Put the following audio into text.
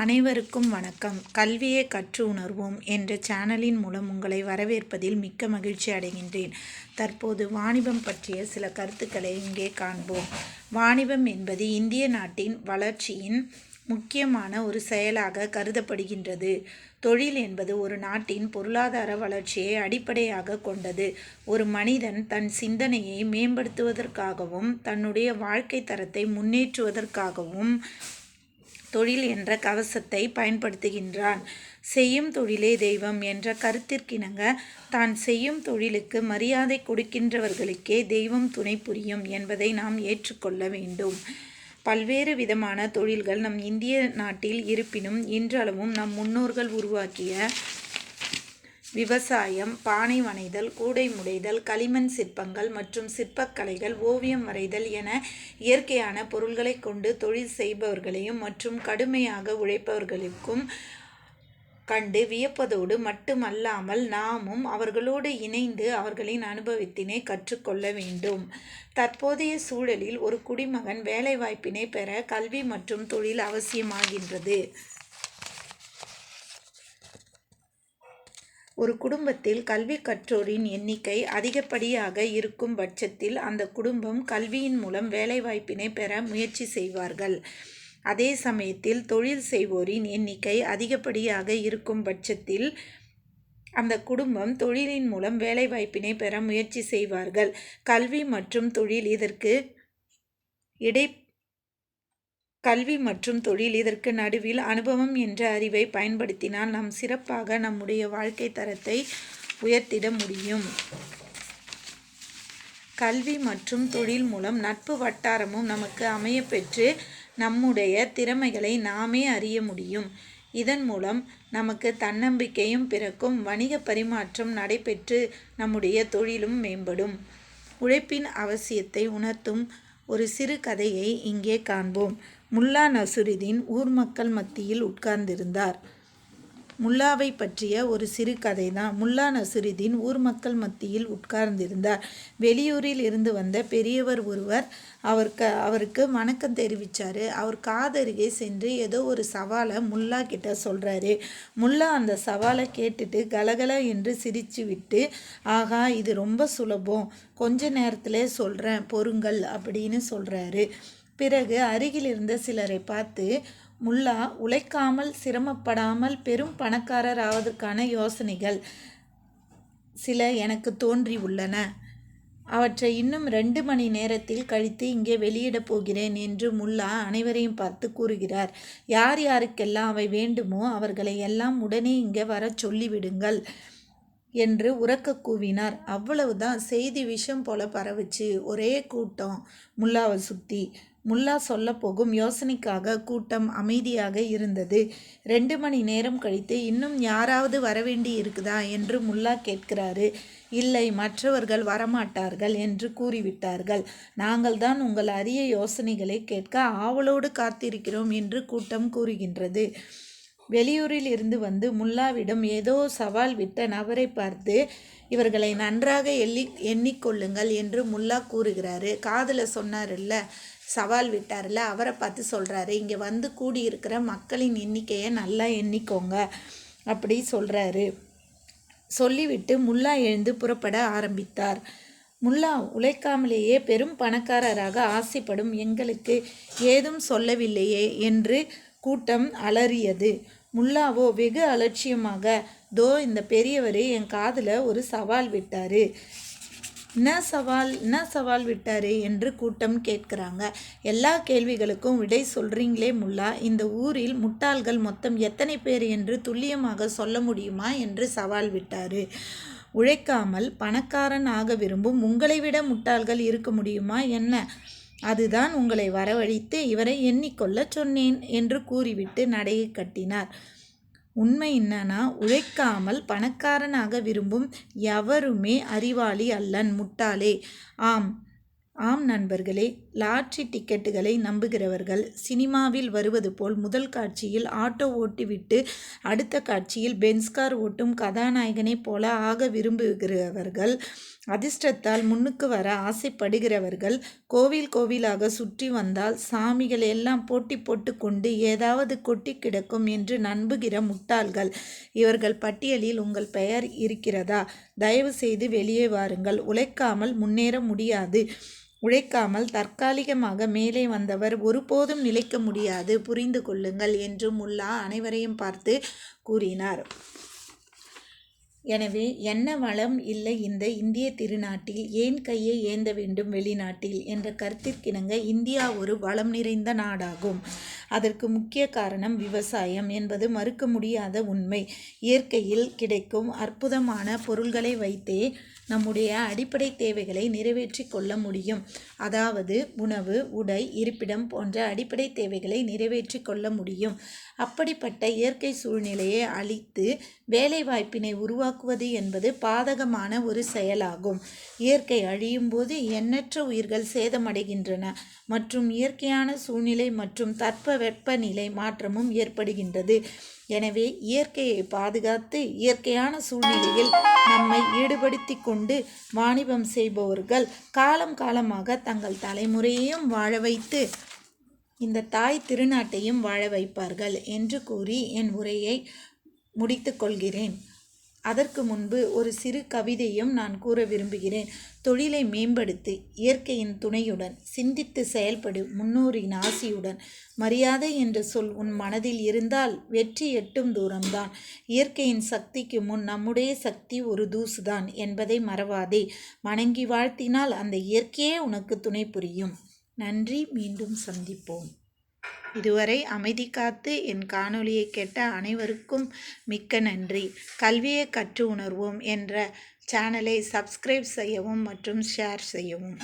அனைவருக்கும் வணக்கம். கல்வியை கற்று உணர்வோம் என்ற சேனலின் மூலம் உங்களை வரவேற்பதில் மிக்க மகிழ்ச்சி அடைகின்றேன். தற்போது வாணிபம் பற்றிய சில கருத்துக்களை இங்கே காண்போம். வாணிபம் என்பது இந்திய நாட்டின் வளர்ச்சியின் முக்கியமான ஒரு செயலாக கருதப்படுகின்றது. தொழில் என்பது ஒரு நாட்டின் பொருளாதார வளர்ச்சியை அடிப்படையாக கொண்டது. ஒரு மனிதன் தன் சிந்தனையை மேம்படுத்துவதற்காகவும் தன்னுடைய வாழ்க்கை தரத்தை முன்னேற்றுவதற்காகவும் தொழில் என்ற கவசத்தை பயன்படுத்துகின்றான். செய்யும் தொழிலே தெய்வம் என்ற கருத்திற்கிணங்க தான் செய்யும் தொழிலுக்கு மரியாதை கொடுக்கின்றவர்களுக்கே தெய்வம் துணை புரியும் என்பதை நாம் ஏற்றுக்கொள்ள வேண்டும். பல்வேறு விதமான தொழில்கள் நம் இந்திய நாட்டில் இருப்பினும் இன்றளவும் நம் முன்னோர்கள் உருவாக்கிய விவசாயம் பானை வனைதல் கூடை முடைதல் களிமண் சிற்பங்கள் மற்றும் சிற்பக்கலைகள் ஓவியம் வரைதல் என இயற்கையான பொருள்களை கொண்டு தொழில் செய்பவர்களையும் மற்றும் கடுமையாக உழைப்பவர்களுக்கும் கண்டு வியப்பதோடு மட்டுமல்லாமல் நாமும் அவர்களோடு இணைந்து அவர்களின் அனுபவத்தினை கற்றுக்கொள்ள வேண்டும். தற்போதைய சூழலில் ஒரு குடிமகன் வேலைவாய்ப்பினை பெற கல்வி மற்றும் தொழில் அவசியமாகின்றது. ஒரு குடும்பத்தில் கல்வி கற்றோரின் எண்ணிக்கை அதிகப்படியாக இருக்கும் பட்சத்தில் அந்த குடும்பம் கல்வியின் மூலம் வேலைவாய்ப்பினை பெற முயற்சி செய்வார்கள். அதே சமயத்தில் தொழில் செய்வோரின் எண்ணிக்கை அதிகப்படியாக இருக்கும் பட்சத்தில் அந்த குடும்பம் தொழிலின் மூலம் வேலைவாய்ப்பினை பெற முயற்சி செய்வார்கள். கல்வி மற்றும் தொழில் இதற்கு இடை கல்வி மற்றும் தொழில் இதற்கு நடுவில் அனுபவம் என்ற அறிவை பயன்படுத்தினால் நாம் சிறப்பாக நம்முடைய வாழ்க்கை தரத்தை உயர்த்திட முடியும். கல்வி மற்றும் தொழில் மூலம் நட்பு வட்டாரமும் நமக்கு அமையப்பெற்று நம்முடைய திறமைகளை நாமே அறிய முடியும். இதன் மூலம் நமக்கு தன்னம்பிக்கையும் பிறக்கும் வணிக பரிமாற்றம் நடைபெற்று நம்முடைய தொழிலும் மேம்படும். உழைப்பின் அவசியத்தை உணர்த்தும் ஒரு சிறு கதையை இங்கே காண்போம். முல்லா நசுருதீன் ஊர் மக்கள் மத்தியில் உட்கார்ந்திருந்தார். முல்லாவை பற்றிய ஒரு சிறு கதை தான் முல்லா நசுருதீன் ஊர் மக்கள் மத்தியில் உட்கார்ந்திருந்தார். வெளியூரில் இருந்து வந்த பெரியவர் ஒருவர் அவருக்கு அவருக்கு வணக்கம் தெரிவித்தார் அவர் காதருகே சென்று ஏதோ ஒரு சவாலை முல்லா கிட்ட சொல்கிறாரு முல்லா அந்த சவாலை கேட்டுட்டு கலகல என்று சிரித்து விட்டு ஆகா இது ரொம்ப சுலபம். கொஞ்ச நேரத்தில் சொல்கிறேன் பொறுங்கள் அப்படின்னு சொல்கிறாரு பிறகு அருகில் இருந்த சிலரை பார்த்து முல்லா உழைக்காமல் சிரமப்படாமல் பெரும் பணக்காரர் ஆவதற்கான யோசனைகள் சில எனக்கு தோன்றி உள்ளன. அவற்றை இன்னும் ரெண்டு மணி நேரத்தில் கழித்து இங்கே வெளியிடப் போகிறேன் என்று முல்லா அனைவரையும் பார்த்து கூறுகிறார். யார் யாருக்கெல்லாம் அவை வேண்டுமோ அவர்களை எல்லாம் உடனே இங்கே வர சொல்லிவிடுங்கள் என்று உறக்க கூவினார். அவ்வளவுதான். செய்தி விஷம் போல பரவுச்சு. ஒரே கூட்டம். முல்லாவை சுற்றி முல்லா சொல்ல போகும் யோசனைக்காக கூட்டம் அமைதியாக இருந்தது. ரெண்டு மணி நேரம் கழித்து இன்னும் யாராவது வரவேண்டி இருக்குதா என்று முல்லா கேட்கிறாரு. இல்லை மற்றவர்கள் வரமாட்டார்கள் என்று கூறிவிட்டார்கள். நாங்கள் தான் உங்கள் அரிய யோசனைகளை கேட்க ஆவலோடு காத்திருக்கிறோம் என்று கூட்டம் கூறுகின்றது. வெளியூரில் இருந்து வந்து முல்லாவிடம் ஏதோ சவால் விட்ட நபரை பார்த்து இவர்களை நன்றாக எண்ணி எண்ணிக்கொள்ளுங்கள் என்று முல்லா கூறுகிறாரு. காதில் சொன்னார்ல சவால் விட்டார்ல அவரை பார்த்து சொல்கிறாரு இங்கே வந்து கூடியிருக்கிற மக்களின் எண்ணிக்கையை நல்லா எண்ணிக்கோங்க அப்படி சொல்கிறாரு சொல்லிவிட்டு முல்லா எழுந்து புறப்பட ஆரம்பித்தார். முல்லா உழைக்காமலேயே பெரும் பணக்காரராக ஆசைப்படும் எங்களுக்கு ஏதும் சொல்லவில்லையே என்று கூட்டம் அலறியது. முல்லாவோ வெகு அலட்சியமாக. தோ இந்த பெரியவர் என் காதில் ஒரு சவால் விட்டார். என்ன சவால் என்ன சவால் விட்டார்? என்று கூட்டம் கேட்குறாங்க. எல்லா கேள்விகளுக்கும் விடை சொல்கிறீங்களே முல்லா. இந்த ஊரில் முட்டாள்கள் மொத்தம் எத்தனை பேர் என்று துல்லியமாக சொல்ல முடியுமா என்று சவால் விட்டார். உழைக்காமல் பணக்காரன் ஆக விரும்பும் உங்களை விட முட்டாள்கள் இருக்க முடியுமா? என்ன? அதுதான் உங்களை வரவழைத்து இவரை எண்ணிக்கொள்ள சொன்னேன் என்று கூறிவிட்டு நடையை கட்டினார். உண்மை என்னன்னா உழைக்காமல் பணக்காரனாக விரும்பும் எவருமே அறிவாளி அல்லன் முட்டாளே. ஆம் ஆம் நண்பர்களே லாட்ரி டிக்கெட்டுகளை நம்புகிறவர்கள் சினிமாவில் வருவது போல் முதல் காட்சியில் ஆட்டோ ஓட்டிவிட்டு அடுத்த காட்சியில் பென்ஸ்கார் ஓட்டும் கதாநாயகனைப் போல ஆக விரும்புகிறவர்கள் அதிர்ஷ்டத்தால் முன்னுக்கு வர ஆசைப்படுகிறவர்கள் கோவில் கோவிலாக சுற்றி வந்தால் சாமிகள் எல்லாம் போட்டி போட்டுக்கொண்டு ஏதாவது கொட்டி கிடக்கும் என்று நம்புகிற முட்டாள்கள். இவர்கள் பட்டியலில் உங்கள் பெயர் இருக்கிறதா? தயவு செய்து வெளியே வாருங்கள். உழைக்காமல் முன்னேற முடியாது. உழைக்காமல் தற்காலிகமாக மேலே வந்தவர் ஒருபோதும் நிலைக்க முடியாது. புரிந்து கொள்ளுங்கள் என்று முல்லா அனைவரையும் பார்த்து கூறினார். எனவே என்ன வளம் இல்லை இந்த இந்திய திருநாட்டில்? ஏன் கையை ஏந்த வேண்டும் வெளிநாட்டில்? என்ற கருத்திற்கிணங்க இந்தியா ஒரு வளம் நிறைந்த நாடாகும். அதற்கு முக்கிய காரணம் விவசாயம் என்பது மறுக்க முடியாத உண்மை. இயற்கையில் கிடைக்கும் அற்புதமான பொருள்களை வைத்தே நம்முடைய அடிப்படை தேவைகளை நிறைவேற்றி கொள்ள முடியும். அதாவது உணவு உடை இருப்பிடம் போன்ற அடிப்படை தேவைகளை நிறைவேற்றி கொள்ள முடியும். அப்படிப்பட்ட இயற்கை சூழ்நிலையை அழித்து வேலைவாய்ப்பினை உருவாக்குவது என்பது பாதகமான ஒரு செயலாகும். இயற்கை அழியும் போது எண்ணற்ற உயிர்கள் சேதமடைகின்றன மற்றும் இயற்கையான சூழ்நிலை மற்றும் தட்ப வெப்பநிலை மாற்றமும் ஏற்படுகின்றது. எனவே இயற்கையை பாதுகாத்து இயற்கையான சூழ்நிலையில் நம்மை ஈடுபடுத்தி கொண்டு வாணிபம் செய்பவர்கள் காலம் காலமாக தங்கள் தலைமுறையையும் வாழ வைத்து இந்த தாய் திருநாட்டையும் வாழ வைப்பார்கள் என்று கூறி என் உரையை முடித்து கொள்கிறேன். அதற்கு முன்பு ஒரு சிறு கவிதையும் நான் கூற விரும்புகிறேன். தொழிலை மேம்படுத்து இயற்கையின் துணையுடன் சிந்தித்து செயல்படு முன்னோரின் ஆசியுடன். மரியாதை என்ற சொல் உன் மனதில் இருந்தால் வெற்றி எட்டும் தூரம்தான். இயற்கையின் சக்திக்கு முன் நம்முடைய சக்தி ஒரு தூசுதான் என்பதை மறவாதே. வணங்கி வாழ்த்தினால் அந்த இயற்கையே உனக்கு துணை புரியும். நன்றி மீண்டும் சந்திப்போம். இதுவரை அமைதி காத்து என் காணொளியை கேட்ட அனைவருக்கும் மிக்க நன்றி. கல்வியை கற்று உணர்வோம் என்ற சேனலை சப்ஸ்கிரைப் செய்யவும் மற்றும் ஷேர் செய்யவும்.